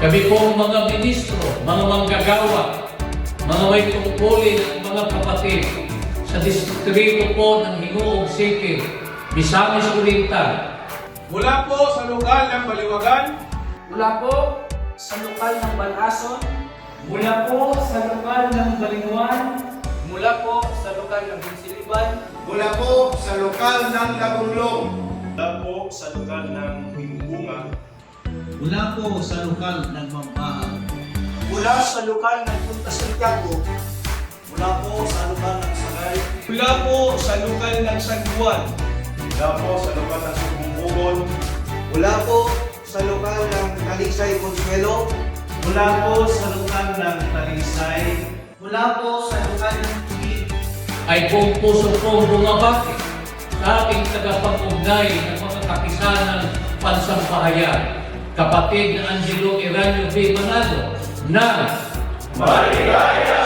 Kami po mga ministro, mga manggagawa, mga may tungkulin at mga kapatid. Sa distrito po ng Hingoog City, Misamis Oriental, Mula po sa lugar ng Baliwagan, Mula po sa lokal ng Balason, Mula po sa lokal ng Balinguan, mula po sa lokal ng Hinsiliban, Mula po sa lokal ng Lagunlong. Mula po sa lugar ng Himbunga, Mula po sa lokal ng Mampahal. Mula sa lokal ng Punta Santiago. Mula po sa lokal ng Sagay. mula po sa lokal ng San Juan, mula po sa lugar ng Sumbungon, Mula po sa lokal ng Talisay Consuelo. Mula po sa lokal ng Talisay. Mula po sa lokal ng Tugig. ay buong puso kong bumabati sa ating tagapag-ugnay ng mga kapisanan pansampahayan, kapatid na Angelo Iranio V. Manalo, na Maligaya